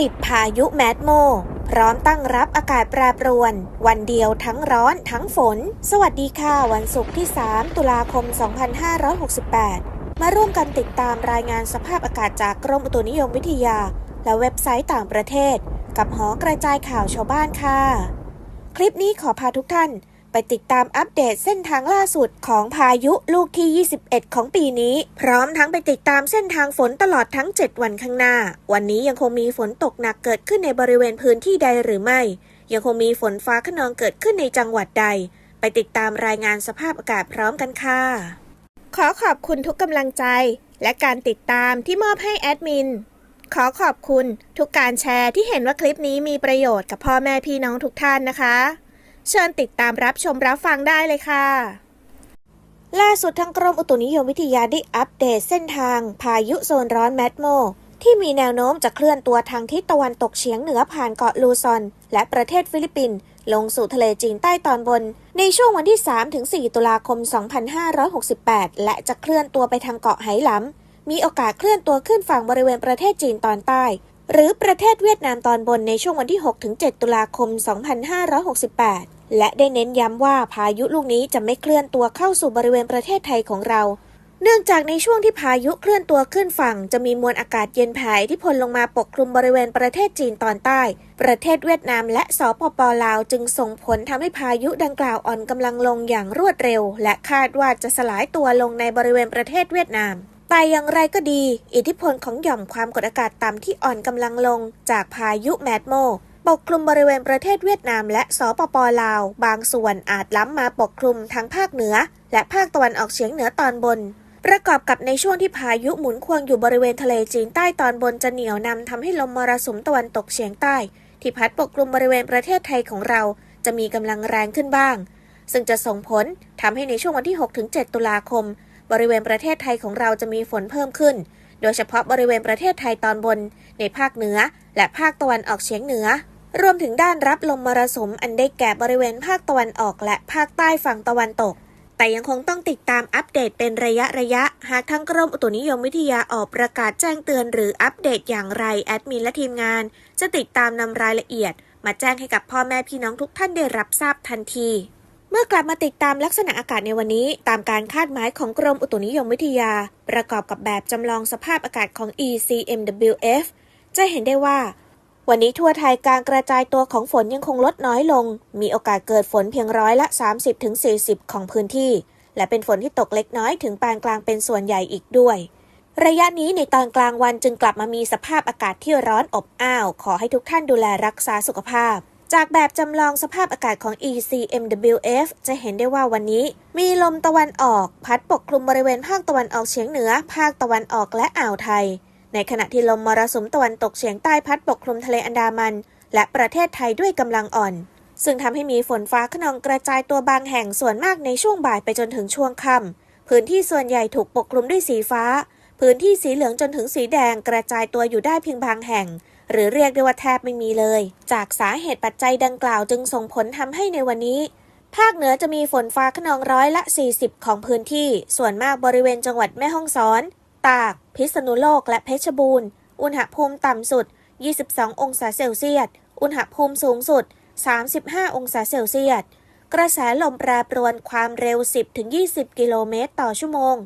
ติดพายุแมดโม พร้อมตั้งรับอากาศแปรปรวน วันเดียวทั้งร้อนทั้งฝน สวัสดีค่ะ วันศุกร์ที่ 3 ตุลาคม 2568 มาร่วมกันติดตามรายงานสภาพอากาศจากกรมอุตุนิยมวิทยา และเว็บไซต์ต่างประเทศ กับหอกระจายข่าวชาวบ้านค่ะ คลิปนี้ขอพาทุกท่าน ไปติดตามอัปเดตเส้นทางล่าสุดของพายุลูกที่ 21 ของปีนี้ พร้อมทั้งไปติดตามเส้นทางฝนตลอดทั้ง 7 วันข้างหน้า วันนี้ยังคงมีฝนตกหนักเกิดขึ้นในบริเวณพื้นที่ใดหรือไม่ ยังคงมีฝนฟ้าขนองเกิดขึ้นในจังหวัดใด ไปติดตามรายงานสภาพอากาศพร้อมกันค่ะ ขอขอบคุณทุกกำลังใจ และการติดตามที่มอบให้แอดมินขอขอบคุณทุกการแชร์ที่เห็นว่าคลิปนี้มีประโยชน์กับพ่อแม่พี่น้องทุกท่านนะคะ เชิญติดตามรับชมรับฟังได้เลยค่ะ ล่าสุดทางกรมอุตุนิยมวิทยาได้อัปเดตเส้นทาง พายุโซนร้อนแมดโม ที่มีแนวโน้มจะเคลื่อนตัวทางทิศตะวันตกเฉียงเหนือผ่านเกาะลูซอน และประเทศฟิลิปปินส์ลงสู่ทะเลจีนใต้ตอนบน ในช่วงวันที่ 3-4 ตุลาคม 2568 และจะเคลื่อนตัวไปทางเกาะไหหลำมีโอกาสเคลื่อนตัวขึ้นฝั่งบริเวณประเทศจีนตอนใต้ หรือประเทศเวียดนามตอนบนในช่วงวันที่ 6-7 ตุลาคม 2568 และได้เน้นย้ำว่าพายุลูกนี้จะไม่เคลื่อนตัวเข้าสู่บริเวณประเทศไทยของเรา เนื่องจากในช่วงที่พายุเคลื่อนตัวขึ้นฝั่ง จะมีมวลอากาศเย็นแผ่ที่พลลงมาปกคลุมบริเวณประเทศจีนตอนใต้ ประเทศเวียดนามและสปปลาวจึงส่งผลทำให้พายุดังกล่าวอ่อนกำลังลงอย่างรวดเร็ว และคาดว่าจะสลายตัวลงในบริเวณประเทศเวียดนาม แต่อย่างไรก็ดี อิทธิพลของหย่อมความกดอากาศต่ำที่อ่อนกำลังลง จากพายุแมดโมปกคลุมบริเวณประเทศเวียดนามและสปปลาว บางส่วนอาจล้ำมาปกคลุมทั้งภาคเหนือ และภาคตะวันออกเฉียงเหนือตอนบน ประกอบกับในช่วงที่พายุหมุนควงอยู่บริเวณทะเลจีนใต้ตอนบนจะเหนียวนำทำให้ลมมรสุมตะวันตกเฉียงใต้ ที่พัดปกคลุมบริเวณประเทศไทยของเรา จะมีกำลังแรงขึ้นบ้าง ซึ่งจะส่งผลทำให้ในช่วงวันที่ 6-7 ตุลาคม บริเวณประเทศไทยของเราจะมีฝนเพิ่มขึ้น โดยเฉพาะบริเวณประเทศไทยตอนบน ในภาคเหนือ และภาคตะวันออกเฉียงเหนือ รวมถึงด้านรับลมมรสุมอันได้แก่บริเวณภาคตะวันออก และภาคใต้ฝั่งตะวันตก แต่ยังคงต้องติดตามอัปเดตเป็นระยะระยะ หากทางกรมอุตุนิยมวิทยาออกประกาศแจ้งเตือนหรืออัปเดตอย่างไรแอดมินและทีมงาน จะติดตามนำรายละเอียด มาแจ้งให้กับพ่อแม่พี่น้องทุกท่านได้รับทราบทันที เมื่อกลับมาติดตามลักษณะอากาศในวันนี้ ตามการคาดหมายของกรมอุตุนิยมวิทยา ประกอบกับแบบจำลองสภาพอากาศของ ECMWF จะเห็นได้ว่า วันนี้ทั่วไทยการกระจายตัวของฝนยังคงลดน้อยลง มีโอกาสเกิดฝนเพียงร้อยละ 30-40 ของพื้นที่ และเป็นฝนที่ตกเล็กน้อยถึงปานกลางเป็นส่วนใหญ่อีกด้วย ระยะนี้ในตอนกลางวันจึงกลับมามีสภาพอากาศที่ร้อนอบอ้าว ขอให้ทุกท่านดูแลรักษาสุขภาพ จากแบบจำลองสภาพอากาศของ ECMWF จะเห็นได้ว่าวันนี้ มีลมตะวันออก พัดปกคลุมบริเวณภาคตะวันออกเฉียงเหนือ ภาคตะวันออกและอ่าวไทย ในขณะที่ลมมรสุมตะวันตกเฉียงใต้พัดปกคลุมทะเลอันดามัน และประเทศไทยด้วยกำลังอ่อน ซึ่งทำให้มีฝนฟ้าขนองกระจายตัวบางแห่งส่วนมากในช่วงบ่ายไปจนถึงช่วงค่ำพื้นที่ส่วนใหญ่ถูกปกคลุมด้วยสีฟ้า พื้นที่สีเหลืองจนถึงสีแดงกระจายตัวอยู่ได้เพียงบางแห่ง หรือเรียกได้ว่าแทบไม่มีเลย จากสาเหตุปัจจัยดังกล่าวจึงส่งผลทำให้ในวันนี้ ภาคเหนือจะมีฝนฟ้าขนองร้อยละ 40 ของพื้นที่ ส่วนมากบริเวณจังหวัดแม่ฮ่องสอน ตาก พิษณุโลกและเพชรบูรณ์ อุณหภูมิต่ำสุด 22 องศาเซลเซียส อุณหภูมิสูงสุด 35 องศาเซลเซียส กระแสลมแปรปรวนความเร็ว 10-20 กิโลเมตรต่อชั่วโมง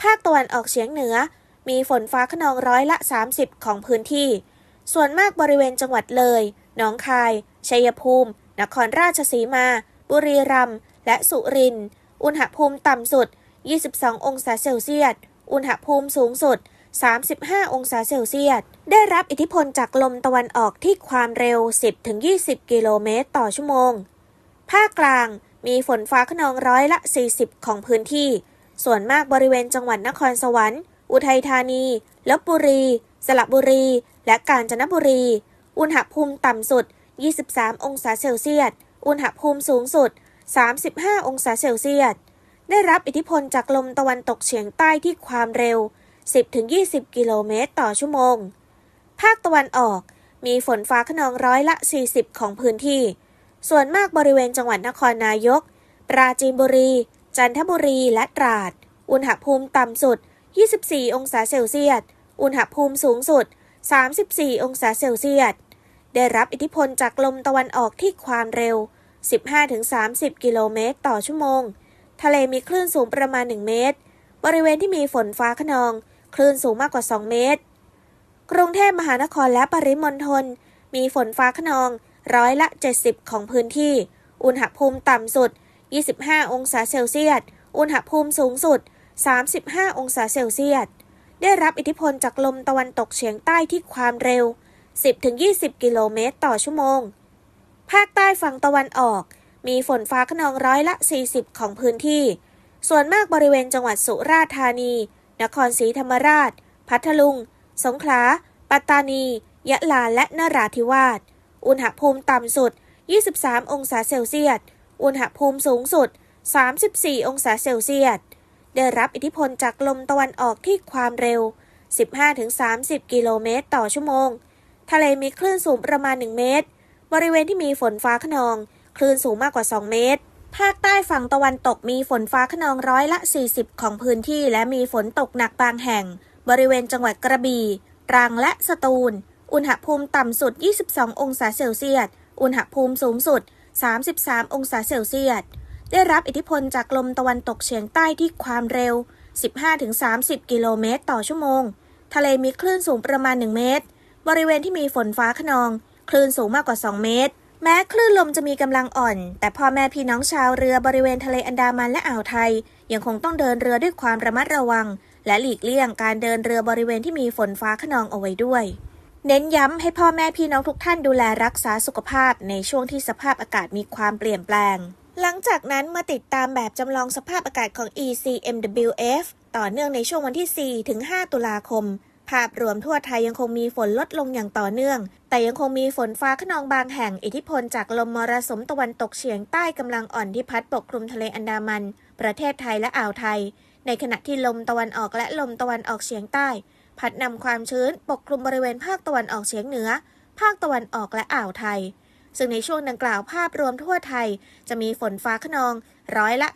ภาคตะวันออกเฉียงเหนือ มีฝนฟ้าขนองร้อยละ 30 ของพื้นที่ ส่วนมากบริเวณจังหวัดเลย หนองคาย ชัยภูมิ นครราชสีมา บุรีรัมย์ และสุรินทร์ อุณหภูมิต่ำสุด 22 องศาเซลเซียส อุณหภูมิสูงสุด 35 องศาเซลเซียส ได้รับอิทธิพลจากลมตะวันออกที่ความเร็ว 10-20 กิโลเมตรต่อชั่วโมง ภาคกลางมีฝนฟ้าขนองร้อยละ 40 ของพื้นที่ ส่วนมากบริเวณจังหวัดนครสวรรค์ อุทัยธานี ลบบุรี สระบุรี และกาญจนบุรี อุณหภูมิต่ำสุด 23 องศาเซลเซียส อุณหภูมิสูงสุด 35 องศาเซลเซียส ได้รับอิทธิพลจากลมตะวันตกเฉียงใต้ที่ความเร็ว 10-20 กิโลเมตรต่อชั่วโมง ภาคตะวันออกมีฝนฟ้าขนองร้อยละ 40 ของพื้นที่ ส่วนมากบริเวณจังหวัดนครนายก ปราจีนบุรี จันทบุรี และตราด อุณหภูมิต่ำสุด 24 องศาเซลเซียส อุณหภูมิสูงสุด 34 องศาเซลเซียส ได้รับอิทธิพลจากลมตะวันออกที่ความเร็ว 15-30 กิโลเมตรต่อชั่วโมง ทะเลมีคลื่นสูงประมาณ 1 เมตร บริเวณที่มีฝนฟ้าขนอง คลื่นสูงมากกว่า 2 เมตร กรุงเทพมหานครและปริมณฑลมีฝนฟ้าขนองร้อยละ 70 ของพื้นที่ อุณหภูมิต่ำสุด 25 องศาเซลเซียส อุณหภูมิสูงสุด 35 องศาเซลเซียส ได้รับอิทธิพลจากลมตะวันตกเฉียงใต้ที่ความเร็ว 10-20 กิโลเมตรต่อชั่วโมง ภาคใต้ฝั่งตะวันออก มีฝนฟ้าขนองร้อยละ 40 ของพื้นที่ ส่วนมากบริเวณจังหวัดสุราษฎร์ธานี นครศรีธรรมราช พัทลุง สงขลา ปัตตานี ยะลา และนราธิวาส อุณหภูมิต่ำสุด 23 องศาเซลเซียส อุณหภูมิสูงสุด 34 องศาเซลเซียส ได้รับอิทธิพลจากลมตะวันออกที่ความเร็ว 15-30 กิโลเมตรต่อชั่วโมง ทะเลมีคลื่นสูงประมาณ 1 เมตร บริเวณที่มีฝนฟ้าขนอง คลื่นสูงมากกว่า 2 เมตร ภาคใต้ฝั่งตะวันตกมีฝนฟ้าขนองร้อยละ 40 ของพื้นที่ และมีฝนตกหนักบางแห่ง บริเวณจังหวัดกระบี่ตรังและสตูล อุณหภูมิต่ำสุด 22 องศาเซลเซียส อุณหภูมิสูงสุด 33 องศาเซลเซียส ได้รับอิทธิพลจากลมตะวันตกเฉียงใต้ที่ความเร็ว 15-30 กิโลเมตรต่อชั่วโมง ทะเลมีคลื่นสูงประมาณ 1 เมตร บริเวณที่มีฝนฟ้าขนอง คลื่นสูงมากกว่า 2 เมตร แม้คลื่นลมจะมีกำลังอ่อน แต่พ่อแม่พี่น้องชาวเรือบริเวณทะเลอันดามันและอ่าวไทย ยังคงต้องเดินเรือด้วยความระมัดระวัง และหลีกเลี่ยงการเดินเรือบริเวณที่มีฝนฟ้าขนองเอาไว้ด้วยเน้นย้ำให้พ่อแม่พี่น้องทุกท่านดูแลรักษาสุขภาพในช่วงที่สภาพอากาศมีความเปลี่ยนแปลง หลังจากนั้นมาติดตามแบบจำลองสภาพอากาศของ ECMWF ต่อเนื่องในช่วงวันที่ 4 ถึง 5 ตุลาคม ภาพรวมทั่วไทยยังคงมีฝนลดลงอย่างต่อเนื่อง แต่ยังคงมีฝนฟ้าขนองบางแห่งอิทธิพลจากลมมรสุมตะวันตกเฉียงใต้กำลังอ่อนที่พัดปกคลุมทะเลอันดามัน ประเทศไทยและอ่าวไทย ในขณะที่ลมตะวันออกและลมตะวันออกเฉียงใต้ พัดนำความชื้นปกคลุมบริเวณภาคตะวันออกเฉียงเหนือ ภาคตะวันออกและอ่าวไทย ซึ่งในช่วงดังกล่าวภาพรวมทั่วไทย จะมีฝนฟ้าขนองร้อยละ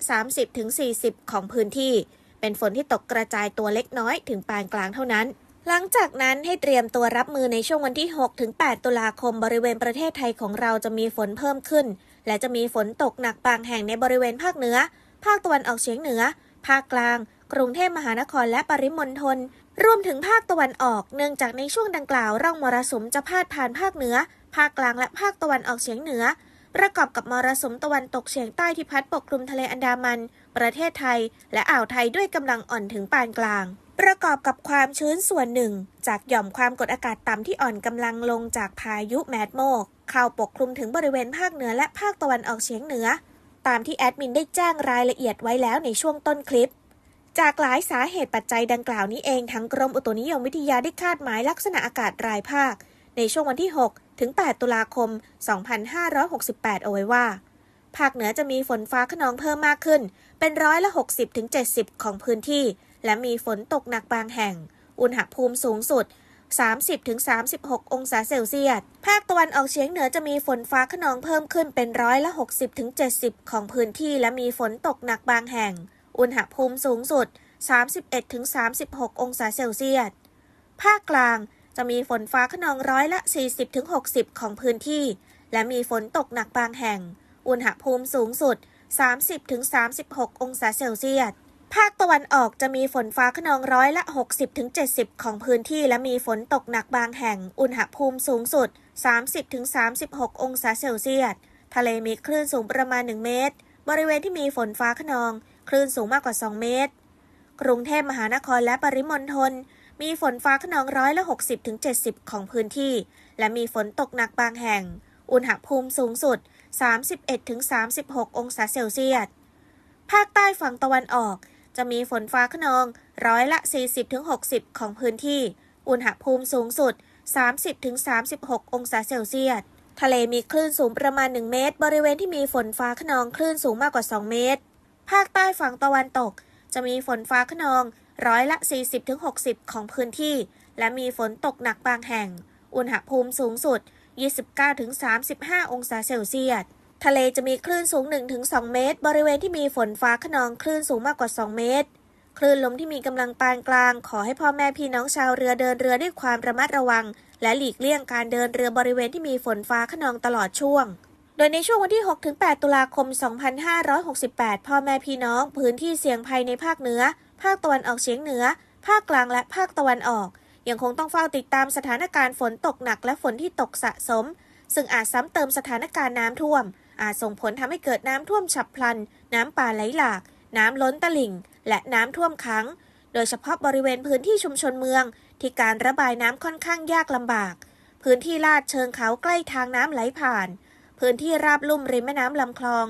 30-40 ของพื้นที่ เป็นฝนที่ตกกระจายตัวเล็กน้อยถึงปานกลางเท่านั้น หลังจากนั้นให้เตรียมตัวรับมือในช่วงวันที่ 6-8 ตุลาคมบริเวณประเทศไทยของเราจะมีฝนเพิ่มขึ้น และจะมีฝนตกหนักบางแห่งในบริเวณภาคเหนือ ภาคตะวันออกเฉียงเหนือ ภาคกลาง กรุงเทพมหานครและปริมณฑลรวมถึงภาคตะวันออก เนื่องจากในช่วงดังกล่าวร่องมรสุมจะพาดผ่านภาคเหนือ ภาคกลางและภาคตะวันออกเฉียงเหนือ ประกอบกับมรสุมตะวันตกเฉียงใต้ที่พัดปกคลุมทะเลอันดามัน ประเทศไทย และอ่าวไทยด้วยกำลังอ่อนถึงปานกลาง ประกอบกับความชื้นส่วนหนึ่ง จากหย่อมความกดอากาศต่ำที่อ่อนกำลังลงจากพายุแมดโมกเข้าปกคลุมถึงบริเวณภาคเหนือและภาคตะวันออกเฉียงเหนือ ตามที่แอดมินได้แจ้งรายละเอียดไว้แล้วในช่วงต้นคลิปจากหลายสาเหตุปัจจัยดังกล่าวนี้เองทั้งกรมอุตุนิยมวิทยาได้คาดหมายลักษณะอากาศรายภาค ในช่วงวันที่ 6 ถึง 8 ตุลาคม 2568 เอาไว้ว่า ภาคเหนือจะมีฝนฟ้าขนองเพิ่มมากขึ้น เป็นร้อยละ 60 ถึง 70 ของพื้นที่ และมีฝนตกหนักบางแห่ง อุณหภูมิสูงสุด 30ถึง36 องศาเซลเซียส ภาคตะวันออกเฉียงเหนือจะมีฝนฟ้าขนองเพิ่มขึ้นเป็นร้อยละ 60ถึง70 ของพื้นที่ และมีฝนตกหนักบางแห่ง อุณหภูมิสูงสุด 31ถึง36 องศาเซลเซียส ภาคกลาง จะมีฝนฟ้าขนองร้อยละ 40-60 ของพื้นที่ และมีฝนตกหนักบางแห่ง อุณหภูมิสูงสุด 30-36 องศาเซลเซียส ภาคตะวันออกจะมีฝนฟ้าขนองร้อยละ 60-70 ของพื้นที่ และมีฝนตกหนักบางแห่ง อุณหภูมิสูงสุด 30-36 องศาเซลเซียส ทะเลมีคลื่นสูงประมาณ 1 เมตร บริเวณที่มีฝนฟ้าขนอง คลื่นสูงมากกว่า 2 เมตร กรุงเทพมหานครและปริมณฑล มีฝนฟ้าขนองร้อยละ 60ถึง70 ของพื้นที่ และมีฝนตกหนักบางแห่ง อุณหภูมิสูงสุด 31ถึง36 องศาเซลเซียส ภาคใต้ฝั่งตะวันออก จะมีฝนฟ้าขนองร้อยละ 40ถึง60 ของพื้นที่ อุณหภูมิสูงสุด 30ถึง36 องศาเซลเซียส ทะเลมีคลื่นสูงประมาณ 1 เมตร บริเวณที่มีฝนฟ้าขนองคลื่นสูงมากกว่า 2 เมตร ภาคใต้ฝั่งตะวันตก จะมีฝนฟ้าขนองร้อยละ 40-60 ของพื้นที่ และมีฝนตกหนักบางแห่ง อุณหภูมิสูงสุด 29-35 องศาเซลเซียส ทะเลจะมีคลื่นสูง 1-2 เมตร บริเวณที่มีฝนฟ้าขนองคลื่นสูงมากกว่า 2 เมตร คลื่นลมที่มีกำลังปานกลาง ขอให้พ่อแม่พี่น้องชาวเรือเดินเรือด้วยความระมัดระวัง และหลีกเลี่ยงการเดินเรือบริเวณที่มีฝนฟ้าขนองตลอดช่วง โดยในช่วงวันที่ 6-8 ตุลาคม 2568 พ่อแม่พี่น้อง พื้นที่เสี่ยงภัยในภาคเหนือ ภาคตะวันออกเฉียงเหนือ ภาคกลางและภาคตะวันออก ยังคงต้องเฝ้าติดตามสถานการณ์ฝนตกหนักและฝนที่ตกสะสม ซึ่งอาจซ้ำเติมสถานการณ์น้ำท่วม อาจส่งผลทำให้เกิดน้ำท่วมฉับพลัน น้ำป่าไหลหลาก น้ำล้นตลิ่ง และน้ำท่วมขัง โดยเฉพาะบริเวณพื้นที่ชุมชนเมือง ที่การระบายน้ำค่อนข้างยากลำบาก พื้นที่ลาดเชิงเขาใกล้ทางน้ำไหลผ่าน พื้นที่ราบลุ่มริมแม่น้ำลำคลอง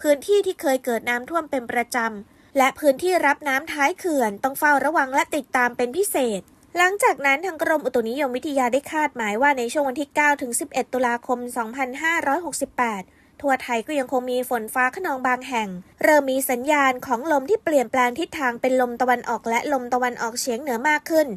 พื้นที่ที่เคยเกิดน้ำท่วมเป็นประจำ และพื้นที่รับน้ำท้ายเขื่อนต้องเฝ้าระวังและติดตามเป็นพิเศษ หลังจากนั้นทางกรมอุตุนิยมวิทยาได้คาดหมายว่าในช่วงวันที่ 9 ถึง 11 ตุลาคม 2568 ทั่วไทยก็ยังคงมีฝนฟ้าขนองบางแห่ง เริ่มมีสัญญาณของลมที่เปลี่ยนแปลงทิศทางเป็นลมตะวันออกและลมตะวันออกเฉียงเหนือมากขึ้น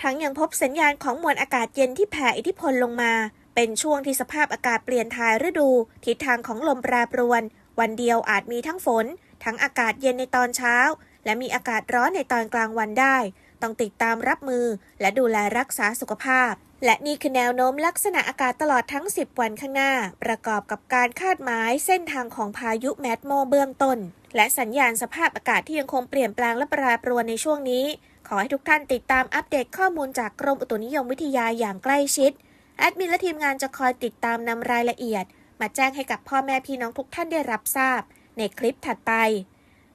ทั้งยังพบสัญญาณของมวลอากาศเย็นที่แผ่อิทธิพลลงมา เป็นช่วงที่สภาพอากาศเปลี่ยนทายฤดู ทิศทางของลมแปรปรวน วันเดียวอาจมีทั้งฝน ทั้งอากาศเย็นในตอนเช้า และมีอากาศร้อนในตอนกลางวันได้ ต้องติดตามรับมือ และดูแลรักษาสุขภาพ และนี่คือแนวโน้มลักษณะอากาศตลอดทั้ง 10 วันข้างหน้า ประกอบกับการคาดหมายเส้นทางของพายุแมดโมเบื้องต้น และสัญญาณสภาพอากาศที่ยังคงเปลี่ยนแปลงและแปรปรวนในช่วงนี้ ขอให้ทุกท่านติดตามอัปเดตข้อมูลจากกรมอุตุนิยมวิทยาอย่างใกล้ชิด แอดมินและทีมงานจะคอยติดตามนำรายละเอียด มาแจ้งให้กับพ่อแม่พี่น้องทุกท่านได้รับทราบ ในคลิปถัดไป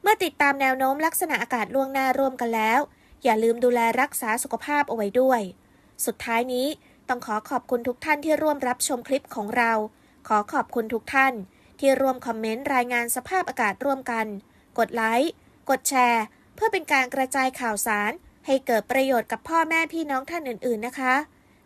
เมื่อติดตามแนวโน้มลักษณะอากาศล่วงหน้าร่วมกันแล้ว อย่าลืมดูแลรักษาสุขภาพเอาไว้ด้วย สุดท้ายนี้ต้องขอขอบคุณทุกท่านที่ร่วมรับชมคลิปของเรา ขอขอบคุณทุกท่าน ที่ร่วมคอมเมนต์รายงานสภาพอากาศร่วมกัน กดไลค์ กดแชร์ เพื่อเป็นการกระจายข่าวสาร ให้เกิดประโยชน์กับพ่อแม่พี่น้องท่านอื่น ๆ นะคะ